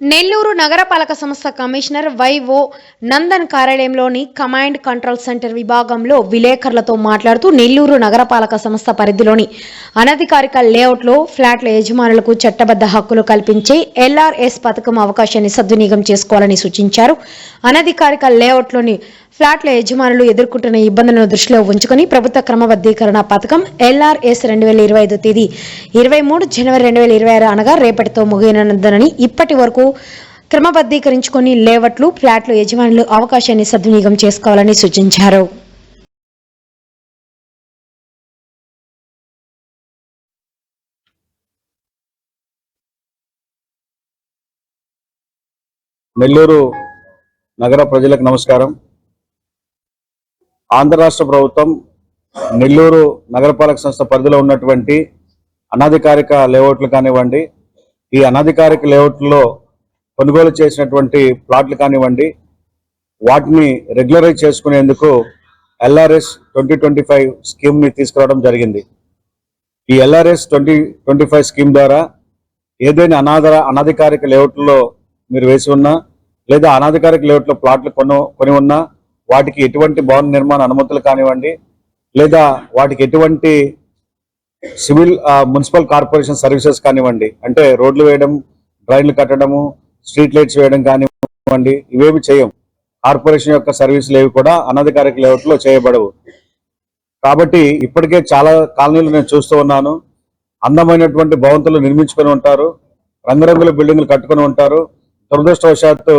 నెల్లూరు నగరపాలక సంస్థ commissioner Y O Nandan కార్యాలయంలోని కమాండ్ కంట్రోల్ సెంటర్ విభాగంలో విలేకరులతో మాట్లాడుతూ నెల్లూరు నగరపాలక సంస్థ పరిధిలోని అనధికారిక లేఅవుట్లో ఫ్లాట్ల యజమానులకు చట్టబద్ధ హక్కులు కల్పించే ఎల్ఆర్ఎస్ పథకం అవకాశాన్ని సద్వినియోగం చేసుకోవాలని సూచించారు. అనధికారిక లేఅవుట్లోని ఫ్లాట్ల యజమానులు ఎదుర్కొంటున్న ఇబ్బందులను దృష్టిలో ఉంచుకొని ప్రభుత్వ క్రమబద్ధీకరణ పథకం ఎల్ఆర్ఎస్ రెండు వేల ఇరవై ఐదు తేదీ ఇరవై మూడు జనవరి రెండు వేల ఇరవై ఆరు అనగా రేపటితో ముగియనుందని ఇప్పటి వరకు క్రమబద్ధీకరించుకొని లేవట్లు ఫ్లాట్లు యజమానులు అవకాశాన్ని సద్వినియోగం చేసుకోవాలని సూచించారు. నెల్లూరు నగర ప్రజలకు నమస్కారం. ఆంధ్ర రాష్ట్ర ప్రభుత్వం నెల్లూరు నగరపాలక సంస్థ పరిధిలో ఉన్నటువంటి అనధికారిక లేఅవుట్లు కానివ్వండి ఈ అనధికారిక లేఅవుట్లో కొనుగోలు చేసినటువంటి ప్లాట్లు కానివ్వండి వాటిని రెగ్యులరైజ్ చేసుకునేందుకు ఎల్ఆర్ఎస్ ట్వంటీ ట్వంటీ ఫైవ్ స్కీమ్ని తీసుకురావడం జరిగింది. ఈ LRS twenty twenty five scheme ద్వారా ఏదైనా అనాధర అనధికారిక లేఅవుట్లో మీరు వేసి ఉన్నా లేదా అనధికారిక లేఅవుట్లో ప్లాట్లు కొను కొని ఉన్నా వాటికి ఎటువంటి భవన నిర్మాణ అనుమతులు కానివ్వండి లేదా వాటికి ఎటువంటి సివిల్ మున్సిపల్ కార్పొరేషన్ సర్వీసెస్ కానివ్వండి అంటే రోడ్లు వేయడం డ్రైన్లు కట్టడము స్ట్రీట్ లైట్స్ వేయడం కానివ్వండి ఇవేమి చేయం. కార్పొరేషన్ యొక్క సర్వీసులు ఏవి కూడా అనధికారిక లేఅవుట్లో చేయబడవు. కాబట్టి ఇప్పటికే చాలా కాలనీలు నేను చూస్తూ ఉన్నాను. అందమైనటువంటి భవంతులు నిర్మించుకొని ఉంటారు. రంగురంగుల బిల్డింగ్లు కట్టుకొని ఉంటారు. దురదృష్టవశాత్తు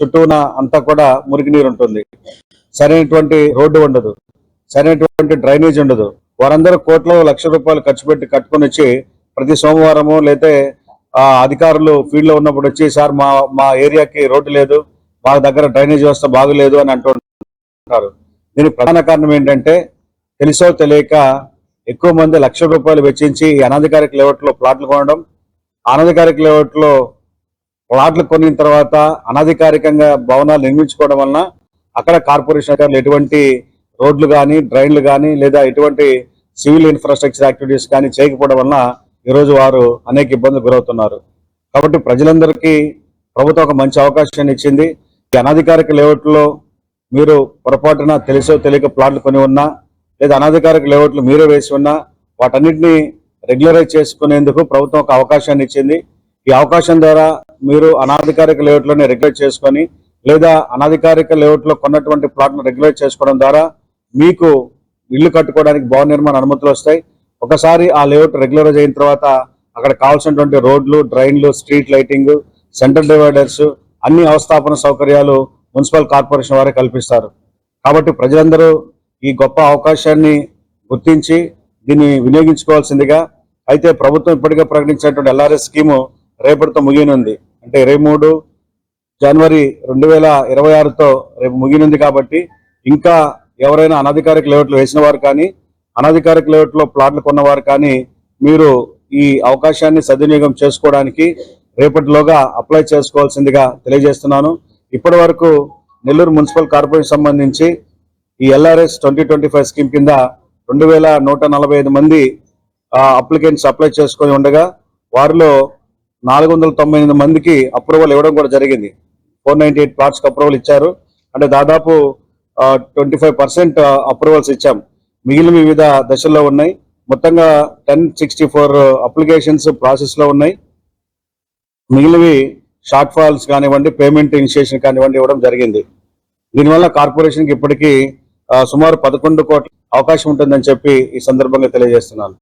చుట్టూన అంతా కూడా మురికి నీరు ఉంటుంది సరైనటువంటి రోడ్డు ఉండదు సరైనటువంటి డ్రైనేజ్ ఉండదు. వారందరూ కోట్లు లక్ష రూపాయలు ఖర్చు పెట్టి కట్టుకొని వచ్చి ప్రతి సోమవారము లేతే ఆ అధికారులు ఫీల్డ్లో ఉన్నప్పుడు వచ్చి సార్ మా మా ఏరియాకి రోడ్డు లేదు మా దగ్గర డ్రైనేజ్ వ్యవస్థ బాగులేదు అని అంటుంటారు దీనికి ప్రధాన కారణం ఏంటంటే తెలుసో తెలియక ఎక్కువ మంది లక్ష రూపాయలు వెచ్చించి ఈ అనధికారిక లేఅవుట్లో ప్లాట్లు కొనడం. అనధికారిక లేఅవుట్లో ప్లాట్లు కొనిన తర్వాత అనధికారికంగా భవనాలు నిర్మించుకోవడం వలన అక్కడ కార్పొరేషన్ అధికారులు ఎటువంటి రోడ్లు కానీ డ్రైన్లు కానీ లేదా ఎటువంటి సివిల్ ఇన్ఫ్రాస్ట్రక్చర్ యాక్టివిటీస్ కానీ చేయకపోవడం వలన ఈరోజు వారు అనేక ఇబ్బందులు గురవుతున్నారు. కాబట్టి ప్రజలందరికీ ప్రభుత్వం ఒక మంచి అవకాశాన్ని ఇచ్చింది. ఈ అనధికారిక లేఅవుట్లో మీరు పొరపాటున తెలిసో తెలియక ప్లాట్లు కొని ఉన్నా లేదా అనధికారిక లేఅవుట్లు మీరే వేసి ఉన్నా వాటన్నిటిని రెగ్యులరైజ్ చేసుకునేందుకు ప్రభుత్వం ఒక అవకాశాన్ని ఇచ్చింది. ఈ అవకాశం ద్వారా మీరు అనాధికారిక లేఅవుట్లోనే రెగ్యులర్ చేసుకొని లేదా అనధికారిక లేఅవుట్లో కొన్నటువంటి ప్లాట్ను రెగ్యులేట్ చేసుకోవడం ద్వారా మీకు ఇల్లు కట్టుకోవడానికి భవన నిర్మాణ అనుమతులు వస్తాయి. ఒకసారి ఆ లేఅవుట్ రెగ్యులరైజ్ అయిన తర్వాత అక్కడ కావాల్సినటువంటి రోడ్లు డ్రైన్లు స్ట్రీట్ లైటింగ్ సెంట్రల్ డివైడర్స్ అన్ని అవస్థాపన సౌకర్యాలు మున్సిపల్ కార్పొరేషన్ వారే కల్పిస్తారు. కాబట్టి ప్రజలందరూ ఈ గొప్ప అవకాశాన్ని గుర్తించి దీన్ని వినియోగించుకోవాల్సిందిగా అయితే ప్రభుత్వం ఇప్పటికే ప్రకటించినటువంటి ఎల్ఆర్ఎస్ స్కీము రేపటితో ముగియనుంది. అంటే ఇరవై మూడు జనవరి రెండు వేల ఇరవై ఆరుతో రేపు ముగినుంది కాబట్టి ఇంకా ఎవరైనా అనధికారిక లేఅవుట్లు వేసిన వారు కానీ అనధికారిక లేఅవుట్లో ప్లాట్లు కొన్నవారు కానీ మీరు ఈ అవకాశాన్ని సద్వినియోగం చేసుకోవడానికి రేపటిలోగా అప్లై చేసుకోవాల్సిందిగా తెలియజేస్తున్నాను. ఇప్పటి వరకు నెల్లూరు మున్సిపల్ కార్పొరేషన్ సంబంధించి ఈ LRS twenty twenty five scheme కింద రెండు వేల నూట నలభై ఐదు మంది అప్లికెంట్స్ అప్లై చేసుకొని ఉండగా వారిలో నాలుగు వందల తొంభై ఎనిమిది మందికి అప్రూవల్ ఇవ్వడం కూడా జరిగింది. ఫోర్ నైన్టీ ఎయిట్ ప్లాట్స్కి అప్రూవల్ ఇచ్చారు. అంటే దాదాపు ట్వంటీ ఫైవ్ పర్సెంట్ అప్రూవల్స్ ఇచ్చాం. మిగిలిన వివిధ దశల్లో ఉన్నాయి. మొత్తంగా టెన్ సిక్స్టీ ఫోర్ అప్లికేషన్స్ ప్రాసెస్లో ఉన్నాయి. మిగిలినవి షార్ట్ ఫాల్స్ కానివ్వండి పేమెంట్ ఇనిషియేషన్ కానివ్వండి ఇవ్వడం జరిగింది. దీనివల్ల కార్పొరేషన్కి ఇప్పటికీ సుమారు పదకొండు కోట్ల అవకాశం ఉంటుందని చెప్పి ఈ సందర్భంగా తెలియజేస్తున్నాను.